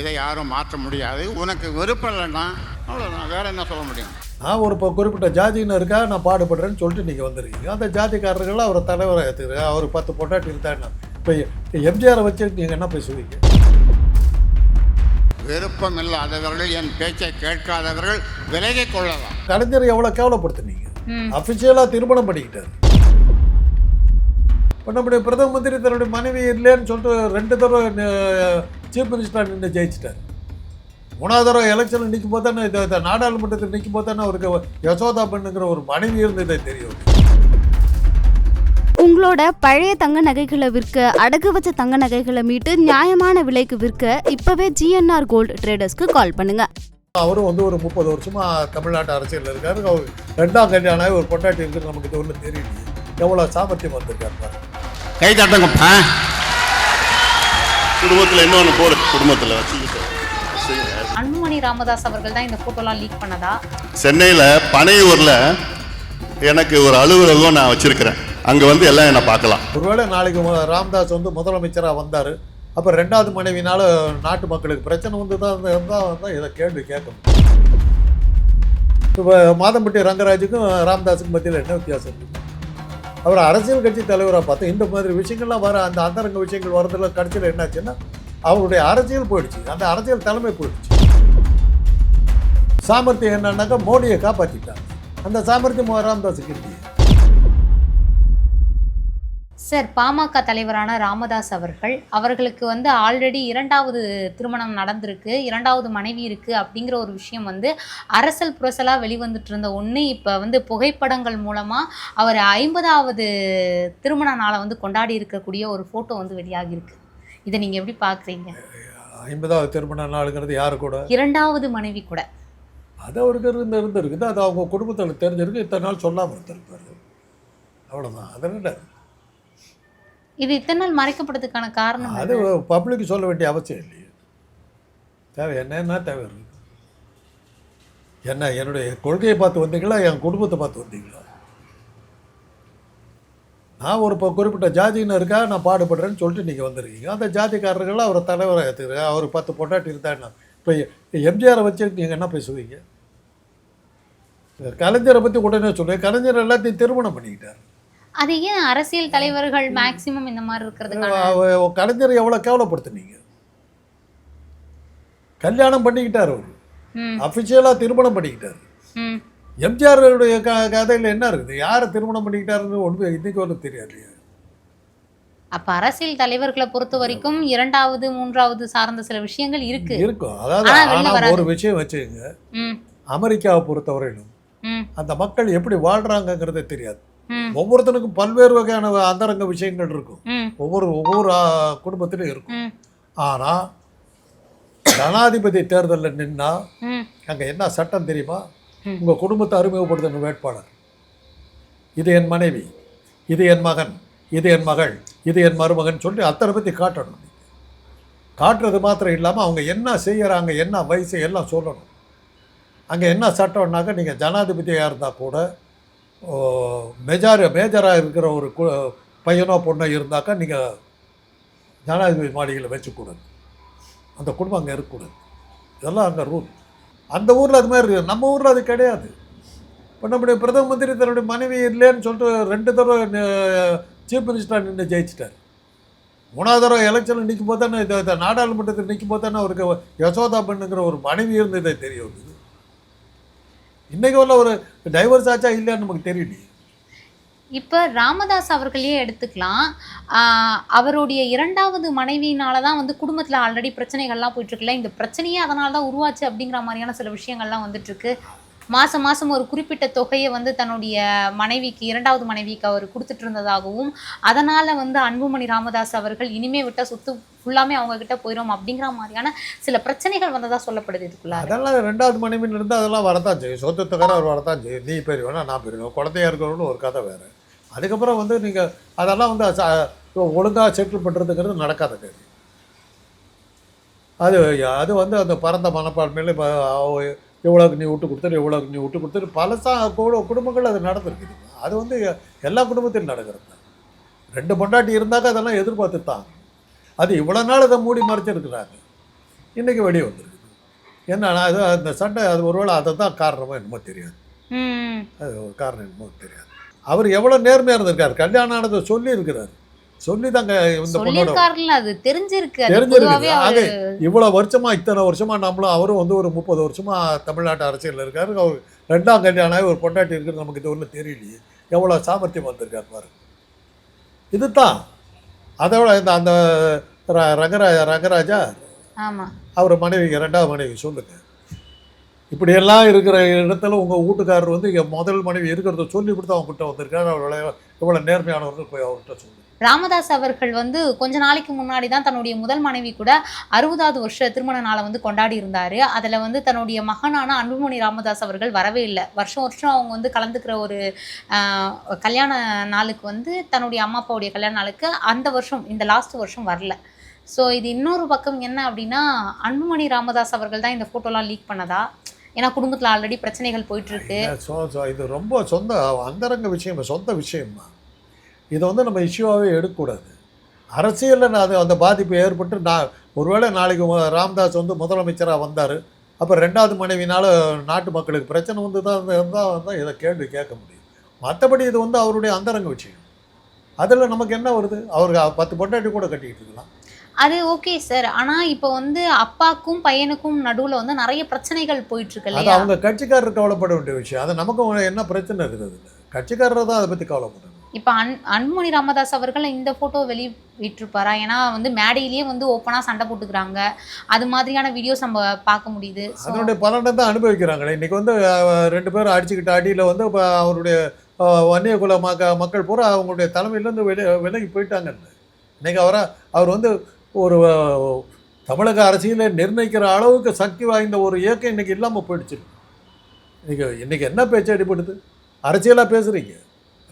இதை யாரும் மாற்ற முடியாது. உனக்கு விருப்பம் இல்லைன்னா அவ்வளோதான் வேற என்ன சொல்ல முடியும்? நான் ஒரு இப்போ குறிப்பிட்ட ஜாதியினருக்காக நான் பாடுபடுறேன்னு சொல்லிட்டு நீங்கள் வந்திருக்கீங்க. அந்த ஜாதிக்காரர்கள் அவர் தலைவரை ஏற்றுக்கிறேன் அவர் பத்து பொண்டாட்டி இருந்தாருன்னா இப்போ எம்ஜிஆரை வச்சு நீங்கள் என்ன பேசுவீங்க விருப்பம் இல்லாதவர்கள் என் பேச்சை கேட்காதவர்கள் விலகிக் கொள்ளலாம். கலைஞர் எவ்வளோ கேவலப்படுத்துனீங்க. அஃபிஷியலாக திருமணம் பண்ணிக்கிட்டார். இப்போ நம்முடைய பிரதம மந்திரி தன்னுடைய மனைவி இல்லைன்னு சொல்லிட்டு ரெண்டு தடவை சீஃப் மினிஸ்டராக நின்று ஜெயிச்சிட்டார். மூணாவது தடவை எலெக்ஷனில் நிற்கும் போது தானே நாடாளுமன்றத்தில் நிற்கும் போது தானே அவருக்கு யசோதா பெண்ணுங்கிற ஒரு மனைவி இருந்ததே தெரியும் உங்களோட பழைய தங்க நகைகளை விற்க அடகு வச்ச தங்க நகைகளை மீட்டு நியாயமான விலைக்கு விற்க இப்பவே ஜிஎன்ஆர் கோல்டு ட்ரேடர்ஸ்க்கு கால் பண்ணுங்க. அவரும் வந்து ஒரு முப்பது வருஷமா தமிழ்நாட்டு அரசியலில் இருக்காரு. அவர் ரெண்டாம் கல்யாணம் ஒரு பொட்டாட்டி இருக்குது நமக்கு இது ஒன்றும் தெரியலையே எவ்வளோ சாமர்த்தியம் வந்திருக்காரு பாருங்க. கை தட்டுங்கப்பா. குடும்பத்தில் இன்னொன்று போடு குடும்பத்தில் வச்சுக்கிட்டு. அன்புமணி ராமதாஸ் அவர்கள் தான் இந்த போட்டோலாம் லீக் பண்ணதா? சென்னையில் பனையூரில் எனக்கு ஒரு அலுவலகம் நான் வச்சிருக்கிறேன். அங்கே வந்து எல்லாம் என்னை பார்க்கலாம். ஒருவேளை நாளைக்கு ராமதாஸ் வந்து முதலமைச்சராக வந்தார். அப்போ ரெண்டாவது மனைவினால நாட்டு மக்களுக்கு பிரச்சனை வந்து தான் இருந்தால் தான் இதை கேள்வி கேட்கணும். இப்போ மாதம்பட்டி ரங்கராஜுக்கும் ராமதாஸுக்கும் மத்தியில் என்ன வித்தியாசம் இருக்கு? அவர் அரசியல் கட்சி தலைவராக பார்த்து இந்த மாதிரி விஷயங்கள்லாம் வர அந்த அந்தரங்க விஷயங்கள் வரதுல கடைசியில் என்னாச்சுன்னா அவருடைய அரசியல் போயிடுச்சு. அந்த அரசியல் தலைமை போயிடுச்சு. சாமர்த்தியம் என்னன்னாக்கா மோடியை காப்பாற்றிட்டார் அந்த சாமர்த்தியம் ராமதாஸுக்கு சார் பாமக தலைவரான ராமதாஸ் அவர்கள் அவர்களுக்கு வந்து ஆல்ரெடி இரண்டாவது திருமணம் நடந்திருக்கு இரண்டாவது மனைவி இருக்கு அப்படிங்கிற ஒரு விஷயம் வந்து அரசல் புரசலா வெளிவந்துட்டு இருந்த ஒன்று இப்போ வந்து புகைப்படங்கள் மூலமா அவர் ஐம்பதாவது திருமண நாளை வந்து கொண்டாடி இருக்கக்கூடிய ஒரு ஃபோட்டோ வந்து வெளியாகிருக்கு இதை நீங்க எப்படி பார்க்குறீங்க ஐம்பதாவது திருமண நாளுங்கிறது யாரு கூட? இரண்டாவது மனைவி கூட. அது அவருக்கு இருந்து இருந்திருக்குது அது அவங்க குடும்பத்தில் தெரிஞ்சிருக்கு. இத்தனை நாள் சொல்லாமல் இருந்திருப்பாரு. அவ்வளோதான் அது என்ன இது இத்தனை நாள் மறைக்கப்படுறதுக்கான காரணம் அது? பப்ளிக் சொல்ல வேண்டிய அவசியம் இல்லையே. தேவை என்னன்னா தேவை என்ன என்னுடைய கொள்கையை பார்த்து வந்தீங்களா? என் குடும்பத்தை பார்த்து வந்தீங்களா? நான் ஒரு இப்போ குறிப்பிட்ட ஜாதியினருக்காக நான் பாடுபடுறேன்னு சொல்லிட்டு நீங்கள் வந்திருக்கீங்க. அந்த ஜாதிக்காரர்கள் அவரை தலைவரை ஏற்றுக்கிறேன் அவர் பத்து பொண்டாட்டி இருந்தாருன்னா இப்போ எம்ஜிஆரை வச்சு நீங்கள் என்ன பேசுவீங்க? கலைஞரை பற்றி உடனே சொல்லுவேன் கலைஞர் எல்லாத்தையும் திருமணம் பண்ணிக்கிட்டார். அது ஏன் அரசியல் தலைவர்கள் மேக்சிமம் இந்த மாதிரி இருக்கிறதுக்கான அவ- கலைஞர் எவ்வளோ கேவலப்படுத்துனீங்க? கல்யாணம் பண்ணிக்கிட்டார் அவர். அஃபிஷியலாக திருமணம் பண்ணிக்கிட்டார். எம்ஜிஆருடைய க கதையில் என்ன இருக்குது? யாரை திருமணம் பண்ணிக்கிட்டாருன்னு ஒன்று இன்னைக்கு ஒன்றும் தெரியாது அப்ப அரசியல் தலைவர்களை பொறுத்த வரைக்கும் இரண்டாவது மூன்றாவது சார்ந்த சில விஷயங்கள் இருக்கு. இருக்கும். அதாவது. ஒரு விஷயம் வச்சுக்கோங்க. ம். அமெரிக்காவை பொறுத்தவரையிலும் அந்த மக்கள் எப்படி வாழ்கிறாங்கங்கிறதே தெரியாது. ஒவ்வொருத்தனுக்கும் பல்வேறு வகையான அந்தரங்க விஷயங்கள் இருக்கும். ஒவ்வொரு ஒவ்வொரு குடும்பத்திலும் இருக்கும். ம். ஆனால் ஜனாதிபதி தேர்தலில் நின்னா அங்கே என்ன சட்டம் தெரியுமா? ம். உங்கள் குடும்பத்தை அறிமுகப்படுத்தின வேட்பாளர். இது என் மனைவி இது என் மகன் இது என் மகள் இது என் மருமகன் சொல்லி அத்தனை பற்றி காட்டணும். காட்டுறது மாத்திரம் இல்லாமல் அவங்க என்ன செய்யறாங்க என்ன வயசு எல்லாம் சொல்லணும். அங்கே என்ன சட்டம்னாக்க நீங்கள் ஜனாதிபதியாக இருந்தால் கூட மெஜார் மேஜராக இருக்கிற ஒரு கு- பையனோ பொண்ணோ இருந்தாக்கா நீங்கள் ஜனாதிபதி மாளிகையில் வச்சுக்கூடாது அந்த குடும்பம் அங்கே இருக்கக்கூடாது. இதெல்லாம் அங்கே ரூல் அந்த ஊரில் அது மாதிரி இருக்குது நம்ம ஊரில் அது கிடையாது. இப்போ நம்முடைய பிரதம மந்திரி தன்னுடைய மனைவி இல்லைன்னு சொல்லிட்டு ரெண்டு தடவை சீஃப் மினிஸ்டராக நின்று ஜெயிச்சிட்டார். மூணாவது தடவை எலெக்ஷனில் நிற்கும் போது தானே இதை இந்த நாடாளுமன்றத்தில் நிற்கும் போது தானே அவருக்கு யசோதா பெண்ணுங்கிற ஒரு மனைவி இருந்ததே தெரிய வருது. இன்னைக்கு உள்ள ஒரு டைவர்ஸ் ஆச்சா இல்லைன்னு நமக்கு தெரியலையே இப்போ ராமதாஸ் அவர்களையே எடுத்துக்கலாம். அவருடைய இரண்டாவது மனைவியினால தான் வந்து குடும்பத்தில் ஆல்ரெடி பிரச்சனைகள்லாம் போயிட்டுருக்குல்ல. இந்த பிரச்சனையே அதனால தான் உருவாச்சு அப்படிங்கிற மாதிரியான சில விஷயங்கள்லாம் வந்துட்டுருக்கு. மாதம் மாதம் ஒரு குறிப்பிட்ட தொகையை வந்து தன்னுடைய மனைவிக்கு இரண்டாவது மனைவிக்கு அவர் கொடுத்துட்டு இருந்ததாகவும் அதனால் வந்து அன்புமணி ராமதாஸ் அவர்கள் இனிமே விட்ட சொத்து ஃபுல்லாமே அவங்க கிட்ட போயிடும் அப்படிங்கிற மாதிரியான சில பிரச்சனைகள் வந்ததா சொல்லப்படுது இதுக்குள்ள அதெல்லாம் ரெண்டாவது மனைவி இருந்தால் அதெல்லாம் வரதான் செய்யும். சொத்து அவர் வரதான் செய்யும். நீ பெரியவனா நான் பெரியவன் குழந்தையா இருக்கிறவனு ஒரு கதை வேறு. அதுக்கப்புறம் வந்து நீங்கள் அதெல்லாம் வந்து ஒழுங்காக செட்டில் பண்ணுறதுங்கிறது நடக்காத கேள்வி அது அது வந்து அந்த பரந்த மனப்பான்மையில் இப்போ இவ்வளோக்கு நீ விட்டு கொடுத்துரு இவ்வளோக்கு நீ விட்டு கொடுத்துரு பல சா குடும்பங்கள் அது நடந்திருக்குது அது வந்து எல்லா குடும்பத்திலும் நடக்கிறது ரெண்டு பொண்டாட்டி இருந்தாக்க அதெல்லாம் எதிர்பார்த்து தான் அது இவ்வளோ நாள் அதை மூடி மறைச்சிருக்கிறாங்க. இன்றைக்கி வெளியே வந்திருக்குது. என்னன்னா அது அந்த சண்டை அது ஒருவேளை அதை தான் காரணமோ என்னமோ தெரியாது. அது ஒரு காரணம் என்னமோ தெரியாது. அவர் எவ்வளோ நேர்மையாக இருந்திருக்காரு. கல்யாணம் ஆனதை சொல்லி இருக்கிறாரு சொல்லி தாங்க இந்த பொண்ணோட அது தெரிஞ்சிருக்கு. அது தெரிஞ்சிருக்கு. அவரு இவ்வளோ வருஷமா இத்தனை வருஷமா நம்மளும் அவரும் வந்து ஒரு முப்பது வருஷமா தமிழ்நாட்டு அரசியலில் இருக்காரு. அவர் ரெண்டாம் கல்யாணம் ஆகி ஒரு பொண்டாட்டி இருக்கிறது நமக்கு இது ஒன்றும் தெரியலையே. எவ்வளோ சாமர்த்தியம் வந்திருக்காரு பாருங்க. இதுதான். அதோட இந்த அந்த ரங்கராஜா ரங்கராஜா அவர் மனைவி ரெண்டாவது மனைவி சொல்லுங்க. இப்படியெல்லாம் இருக்கிற இடத்துல உங்கள் வீட்டுக்காரர் வந்து இங்கே முதல் மனைவி இருக்கிறத சொல்லி கொடுத்து அவங்க கிட்ட வந்திருக்காரு. அவர் இவ்வளோ நேர்மையானவர்கள் போய் அவர்கிட்ட சொல்லு ராமதாஸ் அவர்கள் வந்து கொஞ்ச நாளைக்கு முன்னாடி தான் தன்னுடைய முதல் மனைவி கூட அறுபதாவது வருஷ திருமண நாளை வந்து கொண்டாடி இருந்தார். அதில் வந்து தன்னுடைய மகனான அன்புமணி ராமதாஸ் அவர்கள் வரவே இல்லை. வருஷம் வருஷம் அவங்க வந்து கலந்துக்கிற ஒரு கல்யாண நாளுக்கு வந்து தன்னுடைய அம்மா அப்பாவுடைய கல்யாண நாளுக்கு அந்த வருஷம் இந்த லாஸ்ட் வருஷம் வரல. ஸோ இது இன்னொரு பக்கம் என்ன அப்படின்னா அன்புமணி ராமதாஸ் அவர்கள் தான் இந்த ஃபோட்டோலாம் லீக் பண்ணதா? ஏன்னா குடும்பத்தில் ஆல்ரெடி பிரச்சனைகள் போயிட்டு இருக்கு. இது ரொம்ப சொந்த அந்தரங்க விஷயம் சொந்த விஷயம்மா இதை வந்து நம்ம இஷ்யூவாகவே எடுக்கக்கூடாது. அரசியலில் அது அந்த பாதிப்பு ஏற்பட்டு நான் ஒருவேளை நாளைக்கு ராமதாஸ் வந்து முதலமைச்சராக வந்தார் அப்போ ரெண்டாவது மனைவினால நாட்டு மக்களுக்கு பிரச்சனை வந்து தான் இருந்தால் தான் இதை கேள்வி கேட்க முடியும். மற்றபடி இது வந்து அவருடைய அந்தரங்க விஷயம். அதில் நமக்கு என்ன வருது? அவருக்கு பத்து பொண்டாட்டி கூட கட்டிக்கிட்டு இருக்கலாம். அது ஓகே சார். ஆனா இப்போ வந்து அப்பாக்கும் பையனுக்கும் நடுவுல வந்து நிறைய பிரச்சனைகள் போயிட்டு இருக்கு அது இல்லையா? அவங்க கட்சிக்காரர் கவலைப்பட வேண்டிய விஷயம். அது நமக்கு என்ன பிரச்சனை இருக்குது? அதில் கட்சிக்காரர் தான் அதை பற்றி கவலைப்படணும் இப்போ அன் அன்புமணி ராமதாஸ் அவர்கள் இந்த ஃபோட்டோ வெளியிட்டிருப்பாரா ஏன்னா வந்து மேடையிலேயே வந்து ஓப்பனாக சண்டை போட்டுக்கிறாங்க. அது மாதிரியான வீடியோஸ் நம்ம பார்க்க முடியுது. அதனுடைய பலனை தான் அனுபவிக்கிறாங்களே. இன்றைக்கி வந்து ரெண்டு பேரும் அடிச்சுக்கிட்ட அடியில் வந்து இப்போ அவருடைய வன்னியகுல வன்னிய குல மக்க மக்கள் பூரா அவங்களுடைய தலைமையிலேருந்து வெளி விலகி போயிட்டாங்க. இன்றைக்கி அவரை அவர் வந்து ஒரு தமிழக அரசியலை நிர்ணயிக்கிற அளவுக்கு சக்தி வாய்ந்த ஒரு இயக்கம் இன்றைக்கி இல்லாமல் போயிடுச்சு. இன்றைக்கி இன்றைக்கி என்ன பேச்சு அடிபடுது? அரசியலாக பேசுகிறீங்க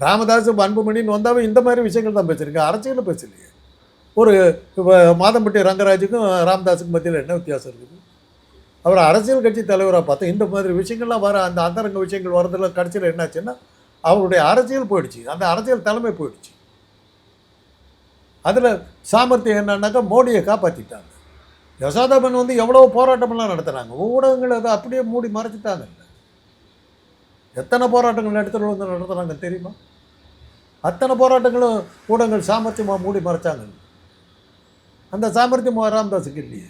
ராமதாஸ் அன்புமணின்னு வந்தாவே இந்த மாதிரி விஷயங்கள் தான் பேசியிருக்கேன் அரசியலில் பேசலையே. ஒரு இப்போ மாதம்பட்டி ரங்கராஜுக்கும் ராமதாஸுக்கும் மத்தியில் என்ன வித்தியாசம் இருக்குது? அவர் அரசியல் கட்சி தலைவராக பார்த்தா இந்த மாதிரி விஷயங்கள்லாம் வர அந்த அந்தரங்க விஷயங்கள் வரதில் கடைசியில் என்னாச்சுன்னா அவருடைய அரசியல் போயிடுச்சு. அந்த அரசியல் தலைமை போயிடுச்சு. அதில் சாமர்த்தியம் என்னன்னாக்கா மோடியை காப்பாற்றிட்டாங்க யசோதாபன் வந்து எவ்வளோ போராட்டமெல்லாம் நடத்துனாங்க. ஊடகங்கள் அதை அப்படியே மூடி மறைச்சிட்டாங்க. எத்தனை போராட்டங்கள் இடத்துல வந்து நடத்துகிறாங்க தெரியுமா? அத்தனை போராட்டங்களும் ஊடகங்கள் சாமர்த்தியமாக மூடி மறைச்சாங்க. அந்த சாமர்த்தியம் ராமதாஸுக்கு இல்லையே.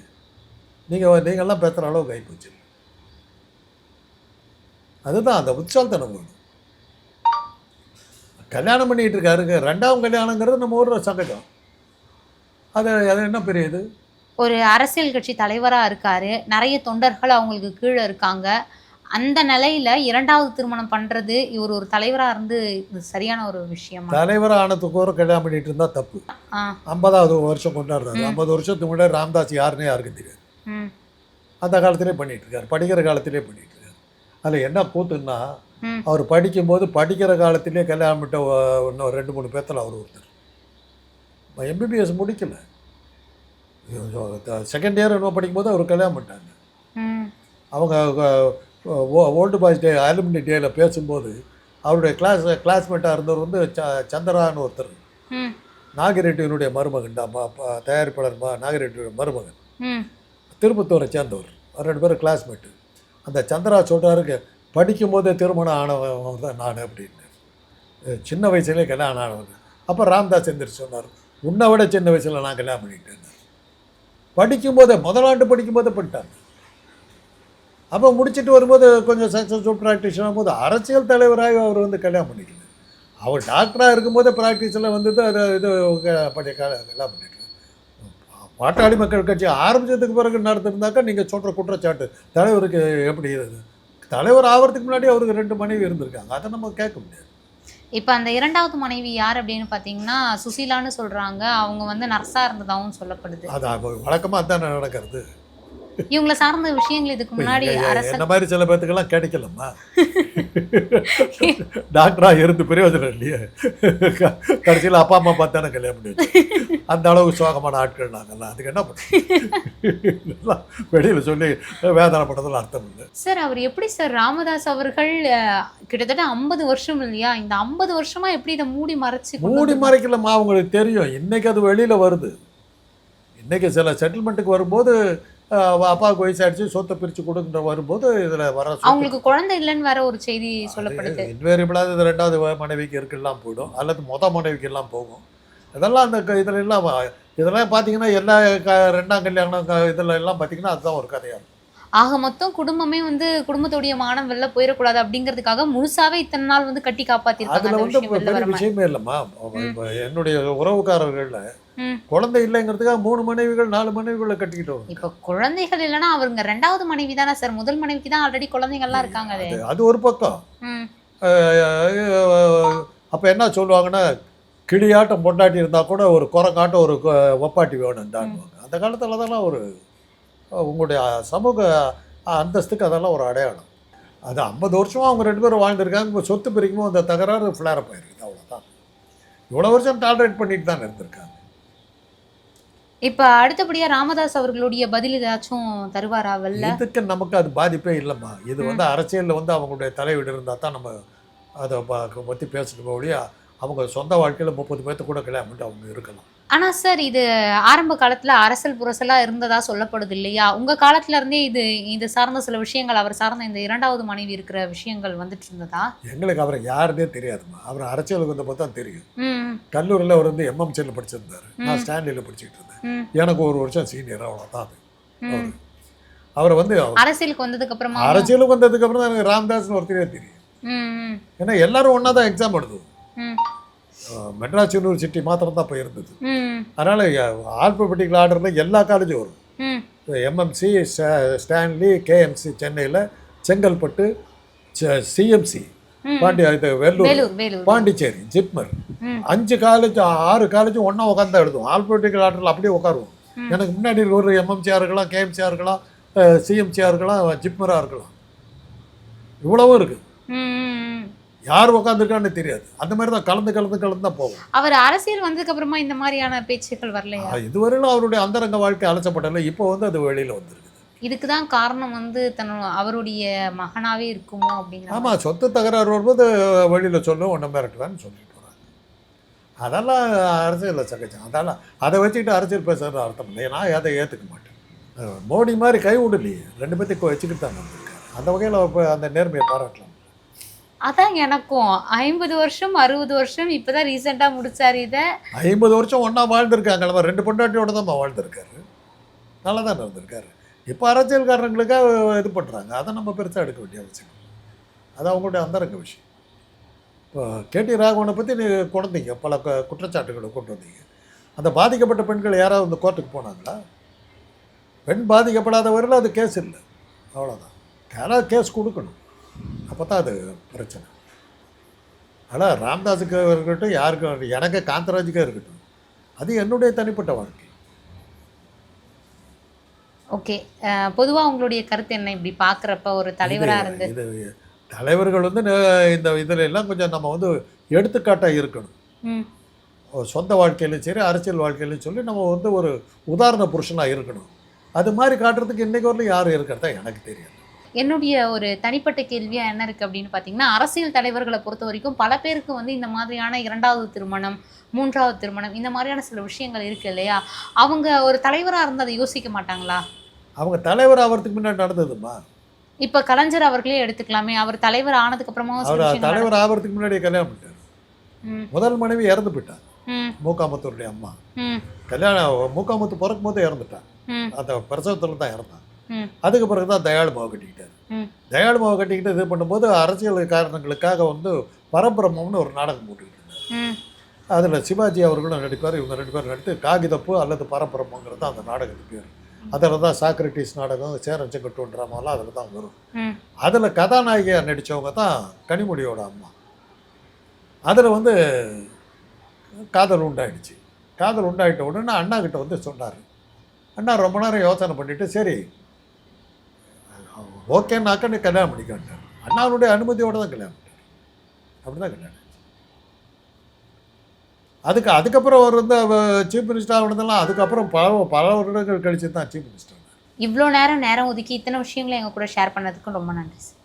நீங்கள் நீங்கள்லாம் பேசுகிற அளவுக்கு ஆகிப்போச்சு அதுதான் அந்த உற்சாகத்தனம் வேணும் கல்யாணம் பண்ணிகிட்டு இருக்காருங்க. ரெண்டாவது கல்யாணங்கிறது நம்ம ஊரில் சகஜம் அது அது என்ன பெரிய இது ஒரு அரசியல் கட்சி தலைவராக இருக்காரு. நிறைய தொண்டர்கள் அவங்களுக்கு கீழே இருக்காங்க. அந்த நிலையில இரண்டாவது திருமணம் பண்றது இவர் ஒரு தலைவரா இருந்து இது சரியான ஒரு விஷயமா? தலைவர் ஆனதுக்கு ஒரு கல்யாணம் பண்ணிட்டு இருந்தால் தப்பு. ஐம்பதாவது வருஷம் கொண்டாடுறாரு. ஐம்பது வருஷத்துக்கு முன்னாடி ராமதாஸ் யாருன்னே யாருக்கும் தெரியாது. அந்த காலத்திலே பண்ணிட்டு இருக்காரு படிக்கிற காலத்திலே பண்ணிட்டு இருக்காரு அதில் என்ன கூத்துன்னா அவர் படிக்கும்போது படிக்கிற காலத்திலே கல்யாணம் விட்ட இன்னும் ரெண்டு மூணு பேர்த்தில் அவர் ஒருத்தர். எம்பிபிஎஸ் முடிக்கல. செகண்ட் இயர் என்ன படிக்கும்போது அவர் கல்யாணம் பண்ணிட்டாங்க. ம். அவங்க ஓல்டு பாய்ஸ் டே அலுமினி டேயில் பேசும்போது அவருடைய கிளாஸ் கிளாஸ்மேட்டாக இருந்தவர் வந்து ச சந்திரான்னு ஒருத்தர். நாகிரெட்டியினுடைய மருமகன் தான் ப- ப- தயாரிப்பாளர் நாகிரெட்டியோட மருமகன். திருப்பத்தூரை சேர்ந்தவர் ரெண்டு பேரும் கிளாஸ்மேட்டு அந்த சந்திரா சொல்கிறாருங்க படிக்கும்போதே திருமணம் ஆனவன் தான் நான் அப்படின்னு. சின்ன வயசுலேயே கல்யாணம் ஆனவன் அப்போ ராம்தாஸ் எந்திரிச்சு சொன்னார் உன்னை விட சின்ன வயசில் நான் கல்யாணம் பண்ணிட்டேன் படிக்கும்போதே முதலாண்டு படிக்கும்போதே பண்ணிட்டாங்க. அப்போ முடிச்சிட்டு வரும்போது கொஞ்சம் சக்ஸஸ்ஃபுல் ப்ராக்டிஸ் ஆகும்போது அரசியல் தலைவராக அவர் வந்து கல்யாணம் பண்ணிக்கல. அவர் டாக்டராக இருக்கும்போதே ப்ராக்டிஸில் வந்து அது இது பழைய கால கல்யாணம் பண்ணிட்டு பாட்டாளி மக்கள் கட்சி ஆரம்பிச்சதுக்கு பிறகு நடத்திருந்தாக்கா நீங்கள் சொல்கிற குற்றச்சாட்டு தலைவருக்கு எப்படி இது? தலைவர் ஆகிறதுக்கு முன்னாடி அவருக்கு ரெண்டு மனைவி இருந்திருக்காங்க. அதை நம்ம கேட்க முடியாது. இப்போ அந்த இரண்டாவது மனைவி யார் அப்படின்னு பார்த்தீங்கன்னா சுசீலான்னு சொல்றாங்க. அவங்க வந்து நர்ஸா இருந்ததாகவும் சொல்லப்படுது. அது வழக்கமாக அதான் நடக்கிறது. இவங்கள சார்ந்த விஷயங்கள் இதுக்கு முன்னாடி அரசு மாதிரி சில பேர்த்துக்கெல்லாம் கிடைக்கலம்மா? டாக்டராக இருந்து பிரயோஜனம் இல்லையே. கடைசியில் அப்பா அம்மா பார்த்து தானே கல்யாணம் பண்ணி. அந்த அளவுக்கு சோகமான ஆட்கள் நாங்கள்லாம். அதுக்கு என்ன பண்ணுறோம் வெளியில் சொல்லி வேதனைப்பட்டதில் அர்த்தம் இல்லை. சார் அவர் எப்படி சார் ராமதாஸ் அவர்கள் கிட்டத்தட்ட ஐம்பது வருஷம் இல்லையா? இந்த ஐம்பது வருஷமா எப்படி இதை மூடி மறைச்சு மூடி மறைக்கலம்மா அவங்களுக்கு தெரியும். இன்னைக்கு அது வெளியில் வருது. இன்னைக்கு சில செட்டில்மெண்ட்டுக்கு வரும்போது அப்பாவுக்கு வயசாயிடுச்சு சொத்தை பிரித்து கொடுக்குற வரும்போது இதில் வர அவங்களுக்கு குழந்தை இல்லைன்னு வேற ஒரு செய்தி சொல்லப்படுது. இன்வேரியபிளாக இது ரெண்டாவது மனைவிக்கு இருக்கலாம் போயிடும். அல்லது மொத மனைவிக்கு எல்லாம் போகும். இதெல்லாம் அந்த இதுல எல்லாம் இதெல்லாம் பார்த்தீங்கன்னா எல்லா க ரெண்டாம் கல்யாணம் இதில் எல்லாம் பார்த்தீங்கன்னா அதுதான் ஒரு கதையாக இருக்கும். ஆக மொத்தம் குடும்பமே வந்து குடும்பத்துடைய மானம் வெளில போயிடக்கூடாது அப்படிங்கிறதுக்காக முழுசாவே இத்தனை நாள் வந்து கட்டி காப்பாத்திருக்காங்க வந்து விஷயம் இல்லைம்மா. என்னுடைய உறவுக்காரர்களில் ம். குழந்தை இல்லைங்கிறதுக்காக மூணு மனைவிகள் நாலு மனைவிகளை கட்டிக்கிட்டு இப்ப குழந்தைகள் இல்லைன்னா அவருங்க ரெண்டாவது மனைவி தானே சார்? முதல் மனைவிக்கு தான் ஆல்ரெடி குழந்தைங்கள்லாம் இருக்காங்க அது. ஒரு பக்கம். அப்போ என்ன சொல்லுவாங்கன்னா கிளியாட்டம் பொண்டாட்டி இருந்தால் கூட ஒரு குரங்காட்டம் ஒரு ஒப்பாட்டி வேணும்டான்வாங்க அந்த காலத்தில் அதெல்லாம் ஒரு உங்களுடைய சமூக அந்தஸ்துக்கு அதெல்லாம் ஒரு அடையாளம். அது ஐம்பது வருஷமாக அவங்க ரெண்டு பேரும் வாழ்ந்திருக்காங்க. இப்போ சொத்து பிரிக்கும்போது அந்த தகராறு ஃப்ளேரப் ஆயிருக்குது அவ்வளோதான் இவ்வளோ வருஷம் டாலரேட் பண்ணிட்டு தான் இருந்திருக்காங்க. இப்ப அடுத்தபடியா ராமதாஸ் அவர்களுடைய பதில் ஏதாச்சும் தருவாரா வெளில? இதுக்கு நமக்கு அது பாதிப்பே இல்லைம்மா. இது வந்து அரசியலில் வந்து அவங்களுடைய தலையீடு இருந்தால் தான் நம்ம அதை பற்றி பேசணுமே ஒழிய அவங்க சொந்த வாழ்க்கையில் முப்பது பேர்த்து கூட கல்யாணம் பண்ணிட்டு அவங்க இருக்கலாம். ஆனா சார் இது ஆரம்ப காலத்துல அரசல் புரசலா இருந்ததா சொல்லப்படுது இல்லையா? உங்க காலத்துல இருந்தே இது இது சார்ந்த சில விஷயங்கள் அவர் சார்ந்த இந்த இரண்டாவது மனைவி இருக்கிற விஷயங்கள் வந்துட்டு இருந்ததா? எங்களுக்கு அவரை யாருன்னே தெரியாதும்மா. அவர் அரசியலுக்கு வந்த தான் தெரியும். கல்லூரியில் அவர் வந்து எம்எம்சியில் படிச்சிருந்தார். நான். ஸ்டான்லியில் படிச்சுட்டு இருந்தேன். எனக்கு ஒரு வருஷம் சீனியர் அவ்வளோதான் அது. அவரை. வந்து அரசியலுக்கு வந்ததுக்கு அப்புறமா அரசியலுக்கு வந்ததுக்கு அப்புறம் தான் எனக்கு ராமதாஸ்னு ஒருத்தரே தெரியும். ஏன்னா எல்லாரும் ஒன்றா தான் எக்ஸாம் எழுதுவோம் மெட்ராஸ் யூனிவர்சிட்டி மாத்திரம் தான் போய் இருந்தது. அதனால் ஆல்பபெட்டிக்கல் ஆர்டரில் எல்லா காலேஜும் வரும். எம்எம்சி ஸ்டான்லி கேஎம்சி சென்னையில் செங்கல்பட்டு சிஎம்சி. பாண்டி இது வெள்ளூர் பாண்டிச்சேரி ஜிப்மர். அஞ்சு காலேஜ் ஆறு காலேஜும் ஒன்றா உட்காந்து எழுதுவோம். ஆல்பபெட்டிக்கல் ஆர்டரில் அப்படியே உட்காருவோம். எனக்கு முன்னாடி ஒரு எம்எம்சியாக இருக்கலாம் கேஎம்சியாக இருக்கலாம் சிஎம்சியாக இருக்கலாம் ஜிப்மராக இருக்கலாம். இவ்வளவும் இருக்குது. யார் உட்காந்துருக்கான்னு தெரியாது. அந்த மாதிரி தான் கலந்து கலந்து கலந்து தான் போகும். அவர் அரசியல் வந்ததுக்கு அப்புறமா இந்த மாதிரியான பேச்சுக்கள் வரலையா? இதுவரையிலும் அவருடைய அந்தரங்க வாழ்க்கை அலசப்படலை. இப்போ வந்து அது வெளியில் வந்திருக்குது. இதுக்கு தான் காரணம் வந்து தன்னோட அவருடைய மகனாவே இருக்குமோ அப்படிங்கிற மாதிரி. ஆமாம் சொத்து தகராறு வரும்போது வெளியில் சொல்லும் ஒன்றும் மிரட்டுவேன்னு சொல்லிட்டு வராங்க. அதெல்லாம் அரசியலில் சகஜம். அதெல்லாம் அதை வச்சுக்கிட்டு அரசியல் பேசுறது அர்த்தம் இல்லை. நான் அதை ஏற்றுக்க மாட்டேன். மோடி மாதிரி கை விடலையே. ரெண்டு பேர்த்தையும் வச்சுக்கிட்டு தான் அந்த வகையில் அந்த நேர்மையை பாராட்டலாம். அதான் எனக்கும். ஐம்பது வருஷம் அறுபது வருஷம் இப்போதான் ரீசெண்டாக முடிச்சார் இதை ஐம்பது வருஷம் ஒன்றா நம்ம ரெண்டு பொண்டாட்டியோட தான் வாழ்ந்துருக்காரு. நல்லா தான் இருந்திருக்காரு. இப்போ அரசியல்காரங்களுக்காக இது பண்ணுறாங்க அதை நம்ம பெருசாக எடுக்க வேண்டிய அவசியம் அது அவங்களுடைய அந்தரங்க விஷயம். இப்போ கேடி ராகவனை பற்றி நீ கொண்டீங்க. பல குற்றச்சாட்டுகளை கொண்டு வந்தீங்க. அந்த பாதிக்கப்பட்ட பெண்கள் யாராவது இந்த கோர்ட்டுக்கு போனாங்களா? பெண் பாதிக்கப்படாதவரில் அது கேஸ் இல்லை. அவ்வளோதான் யாராவது கேஸ் கொடுக்கணும். அப்போ தான் அது பிரச்சனை. ஆனால் ராம்தாஸுக்கு இருக்கட்டும் யாருக்கு எனக்கு காந்தராஜுக்கே இருக்கட்டும் அது என்னுடைய தனிப்பட்ட வாழ்க்கை. ஓகே. பொதுவா உங்களுடைய கருத்து என்ன? இப்படி பாக்குறப்ப ஒரு தலைவரா இருந்து இது தலைவர்கள் வந்து இந்த இதில் எல்லாம் கொஞ்சம் நம்ம வந்து எடுத்துக்காட்டாக இருக்கணும். சொந்த வாழ்க்கையிலும் சரி அரசியல் வாழ்க்கையிலும் சொல்லி நம்ம வந்து ஒரு உதாரண புருஷனாக இருக்கணும். அது மாதிரி காட்டுறதுக்கு இன்னைக்கு வரலும் யாரும் இருக்கிறதா எனக்கு தெரியாது. என்னுடைய ஒரு தனிப்பட்ட கேள்வியா என்ன இருக்கு அப்படின்னு பாத்தீங்கன்னா அரசியல் தலைவர்களை பொறுத்த வரைக்கும் பல பேருக்கு வந்து இந்த மாதிரியான இரண்டாவது திருமணம் மூன்றாவது திருமணம் இந்த மாதிரியான சில விஷயங்கள் இருக்கு இல்லையா? அவங்க ஒரு தலைவரா இருந்து அதை யோசிக்க மாட்டாங்களா? அவங்க தலைவர் ஆகிறதுக்கு முன்னாடி நடந்ததுமா? இப்ப கலைஞர் அவர்களே எடுத்துக்கலாமே. அவர் தலைவர் ஆனதுக்கு அப்புறமா அவர் தலைவர் ஆகிறதுக்கு முன்னாடியே கல்யாணம் பண்ணிட்டார். முதல் மனைவி இறந்து போயிட்டார். மூக்காமத்தூருடைய அம்மா. கல்யாணம் மூக்காமத்து பிறக்கும் போதே இறந்துட்டான் அந்த பிரசவத்தில் தான் இறந்தான் அதுக்கு பிறகு தான் தயாளு மாவு கட்டிக்கிட்டார். ம். தயாளு மாவு கட்டிக்கிட்டு இது பண்ணும்போது அரசியல் காரணங்களுக்காக வந்து பரபிரம்மம்னு ஒரு நாடகம் போட்டுக்கிட்டு இருந்தார். அதில் சிவாஜி அவர்களும் நடிப்பார் இவங்க ரெண்டு பேரும் நடித்து காகிதப்பு அல்லது பரபிரம்மங்கிறது அந்த நாடகத்துக்கு பேர். அதில் தான் சாக்ரட்டிஸ் நாடகம் சேரஞ்சக்கட்டுன்ற ட்ராமாலாம் அதில் தான் வரும். அதில் கதாநாயகியாக நடித்தவங்க தான் கனிமொழியோட அம்மா. அதில் வந்து காதல் உண்டாயிடுச்சு. காதல் உண்டாயிட்ட உடனே அண்ணா கிட்ட வந்து சொன்னார். அண்ணா ரொம்ப நேரம் யோசனை பண்ணிட்டு சரி ஓகேனாக்க நீ கல்யாணம் பண்ணிக்கிட்டார் அண்ணாவுடைய அனுமதியோடு தான் கல்யாணம் பண்ணிட்டார். அப்படி தான் கல்யாணம் அதுக்கு அதுக்கப்புறம் அவர் வந்து சீஃப் மினிஸ்டர் ஆனதெல்லாம் அதுக்கப்புறம் பல பல வருடங்கள் கழிச்சு தான் சீஃப் மினிஸ்டர் இவ்வளோ நேரம் நேரம் ஒதுக்கி இத்தனை விஷயங்களை எங்கள் கூட ஷேர் பண்ணதுக்கு ரொம்ப நன்றி சார்